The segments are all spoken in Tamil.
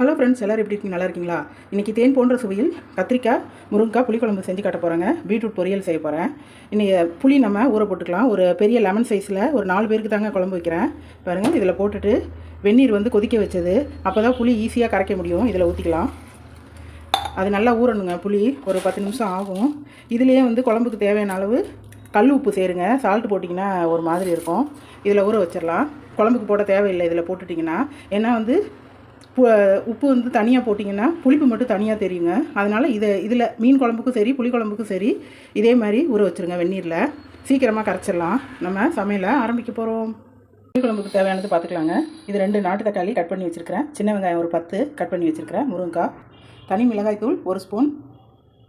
ஹலோ ஃப்ரெண்ட்ஸ் எல்லோரும் எப்படி இருக்கீங்க? நல்லா இருக்கீங்களா? இன்றைக்கி தேன் போன்ற சுவையில் கத்திரிக்காய் முருங்கைக்காய் புளிக்குழம்பு செஞ்சு காட்ட போகிறேங்க பீட்ரூட் பொரியல் செய்ய போகிறேன் இன்றைக்கி புளி நம்ம ஊற போட்டுக்கலாம். ஒரு பெரிய லெமன் சைஸில் ஒரு நாலு பேருக்கு தாங்க குழம்பு வைக்கிறேன். பாருங்கள் இதில் போட்டுட்டு வெந்நீர் வந்து கொதிக்க வச்சது. அப்போ தான் புளி ஈஸியாக கரைக்க முடியும். இதில் ஊற்றிக்கலாம் அது நல்லா ஊறணுங்க. புளி ஒரு பத்து நிமிஷம் ஆகும். இதுலேயே வந்து குழம்புக்கு தேவையான அளவு கல் உப்பு சேருங்க. சால்ட் போட்டிங்கன்னா ஒரு மாதிரி இருக்கும். இதில் ஊற வச்சிடலாம். குழம்புக்கு போட தேவையில்லை. இதில் போட்டுட்டிங்கன்னா. ஏன்னா வந்து உப்பு வந்து தனியாக போட்டிங்கன்னா புளிப்பு மட்டும் தனியாக தெரியுங்க. அதனால் இதை இதில் மீன் குழம்புக்கும் சரி புளி குழம்புக்கும் சரி இதே மாதிரி ஊற வச்சுருங்க வெந்நீரில். சீக்கிரமாக கரைச்சிடலாம். நம்ம சமையலை ஆரம்பிக்க போகிறோம் புளி குழம்புக்கு தேவையானது பார்த்துக்கலாங்க இது ரெண்டு நாட்டு தக்காளி கட் பண்ணி வச்சுருக்கிறேன். சின்ன வெங்காயம் ஒரு பத்து கட் பண்ணி வச்சுருக்கிறேன். முருங்கைக்காய் தனி மிளகாய்த்தூள் ஒரு ஸ்பூன்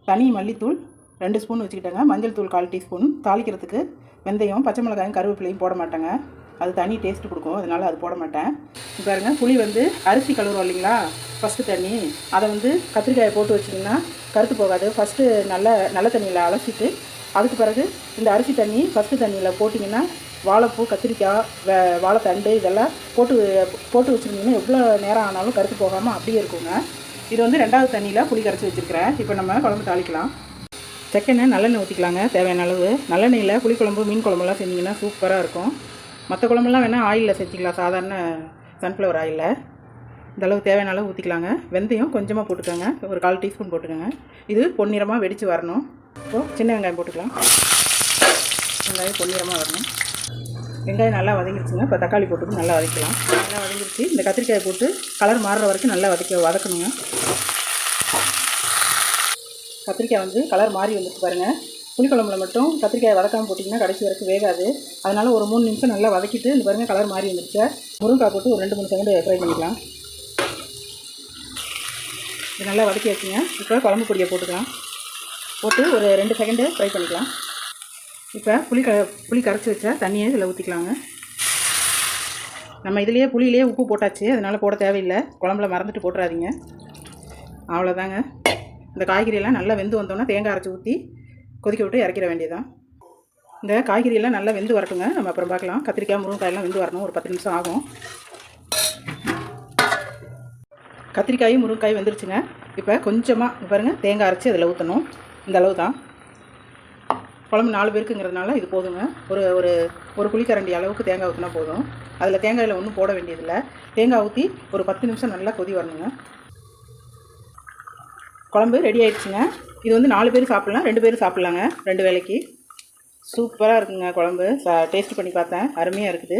தனி மல்லித்தூள் ரெண்டு ஸ்பூன் வச்சுக்கிட்டேங்க. மஞ்சள் தூள் கால் டீஸ்பூன். தாளிக்கிறதுக்கு வெந்தயம் பச்சை மிளகாயும் கருவேப்பிலையும் போட மாட்டேங்க. அது தனி டேஸ்ட் கொடுக்கும். அதனால் அது போட மாட்டேன். பாருங்கள் பாருங்க புளி வந்து அரிசி கழுவுறோம் இல்லைங்களா? ஃபஸ்ட்டு தண்ணி. அதை வந்து கத்திரிக்காயை போட்டு வச்சிங்கன்னா கருத்து போகாது. ஃபஸ்ட்டு நல்ல நல்ல தண்ணியில் அலசிட்டு அதுக்கு பிறகு இந்த அரிசி தண்ணி ஃபஸ்ட்டு தண்ணியில் போட்டிங்கன்னா வாழைப்பூ கத்திரிக்காய் வே வாழைத்தண்டு இதெல்லாம் போட்டு போட்டு வச்சுருந்தீங்கன்னா எவ்வளோ நேரம் ஆனாலும் கருத்து போகாமல் அப்படியே இருக்குங்க. இது வந்து ரெண்டாவது தண்ணியில் புளி கரைச்சி வச்சுருக்கிறேன். இப்போ நம்ம குழம்பு தாளிக்கலாம். செக்கெண்ணெய் நல்லெண்ணெய் ஊற்றிக்கலாங்க தேவையான அளவு. நல்லெண்ணெயில் புளிக்குழம்பு மீன் குழம்புலாம் செஞ்சிங்கன்னா சூப்பராக இருக்கும். மற்ற குழம்புலாம் வேணால் ஆயிலில் செஞ்சுக்கலாம் சாதாரண சன்ஃப்ளவர் ஆயிலில் இந்த அளவு தேவையான அளவு ஊற்றிக்கலாங்க வெந்தயம் கொஞ்சமாக போட்டுக்கோங்க. ஒரு கால் டீஸ்பூன் போட்டுக்கோங்க. இது பொன்னிறமாக வெடித்து வரணும். இப்போது சின்ன வெங்காயம் போட்டுக்கலாம். வெங்காயம் பொன்னிறமாக வரணும். வெங்காயம் நல்லா வதங்கிருச்சுங்க. இப்போ தக்காளி போட்டு நல்லா வதக்கலாம். நல்லா வதங்கிடுச்சு இந்த கத்திரிக்காயை போட்டு கலர் மாறுற வரைக்கும் நல்லா வதக்க வதக்கணுங்க. கத்திரிக்காய் வந்து கலர் மாறி வந்துட்டு பாருங்கள் புளிக்குழம்புல மட்டும் கத்திரிக்காய் வதக்காமல் போட்டிங்கன்னா கடைசி வரைக்கும் வேகாது. அதனால் ஒரு மூணு நிமிஷம் நல்லா வதக்கிட்டு இந்த பாருங்கள் கலர் மாறி வந்துருச்சு. முருங்கைக்காய் போட்டு ஒரு ரெண்டு மூணு செகண்ட் ஃப்ரை பண்ணிக்கலாம். இது நல்லா வதக்கி வச்சுங்க இப்போ குழம்பு பொடியை போட்டுக்கலாம். போட்டு ஒரு ரெண்டு செகண்டு ஃப்ரை பண்ணிக்கலாம். இப்போ புளி க புளி கரைச்சி வச்சா தண்ணியை இதில் ஊற்றிக்கலாங்க நம்ம இதுலேயே புளியிலேயே உப்பு போட்டாச்சு. அதனால் போட தேவையில்லை. குழம்புல மறந்துட்டு போட்டுறாதீங்க. அவ்வளோதாங்க இந்த காய்கறியெல்லாம் நல்லா வெந்து வந்தோன்னா தேங்காய் அரைச்சி ஊற்றி கொதிக்க விட்டு இறக்கிட வேண்டியதான் இந்த காய்கறியெல்லாம் நல்லா வெந்து வரட்டுங்க. நம்ம அப்புறம் பார்க்கலாம். கத்திரிக்காய் முருங்கைக்காயெல்லாம் வெந்து வரணும். ஒரு பத்து நிமிஷம் ஆகும். கத்திரிக்காயும் முருங்கைக்காயும் வெந்துருச்சுங்க. இப்போ கொஞ்சமாக பாருங்கள் தேங்காய் அரைச்சி அதில் ஊற்றணும் இந்த அளவு தான் குழம்பு நாலு பேருக்குங்கிறதுனால இது போதுங்க. ஒரு ஒரு ஒரு குழிக்கரண்டி அளவுக்கு தேங்காய் ஊற்றினா போதும். அதில் தேங்காயில் ஒன்றும் போட வேண்டியதில்லை. தேங்காய் ஊற்றி ஒரு பத்து நிமிஷம் நல்லா கொதி வரணுங்க. குழம்பு ரெடி ஆயிடுச்சுங்க. இது வந்து நாலு பேர் சாப்பிட்லாம் ரெண்டு பேரும் சாப்பிட்லாங்க ரெண்டு வேளைக்கு சூப்பராக இருக்குங்க குழம்பு. சா டேஸ்ட் பண்ணி பார்த்தேன். அருமையாக இருக்குது.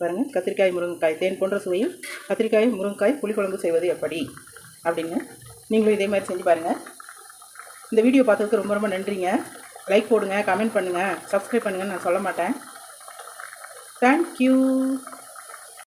பாருங்கள் கத்திரிக்காய் முருங்கைக்காய் தேன் போன்ற சுவையில் கத்திரிக்காய் முருங்கைக்காய் புளிக்குழம்பு செய்வது எப்படி? அப்படின்னு நீங்களும் இதே மாதிரி செஞ்சு பாருங்கள் இந்த வீடியோ பார்த்ததுக்கு ரொம்ப ரொம்ப நன்றிங்க. லைக் போடுங்க கமெண்ட் பண்ணுங்கள் சப்ஸ்கிரைப் பண்ணுங்கன்னு நான் சொல்ல மாட்டேன். தேங்க்யூ